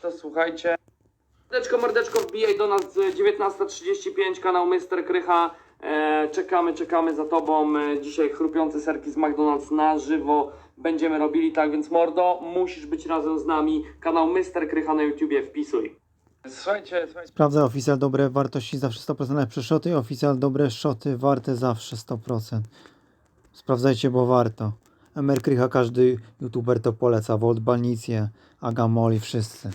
to słuchajcie. Mordeczko, mordeczko, wbijaj do nas e, 19.35, kanał Mr. Krycha. E, czekamy, czekamy za tobą. E, dzisiaj chrupiące serki z McDonald's na żywo będziemy robili, tak więc mordo, musisz być razem z nami. Kanał Mr. Krycha na YouTubie, wpisuj. Słuchajcie, słuchajcie. Sprawdzę oficjal dobre wartości zawsze 100% lepsze. Oficjal dobre szoty warte zawsze 100%. Sprawdzajcie, bo warto. Emer Krycha każdy youtuber to poleca. Volt Balnicję, Agamoli, wszyscy.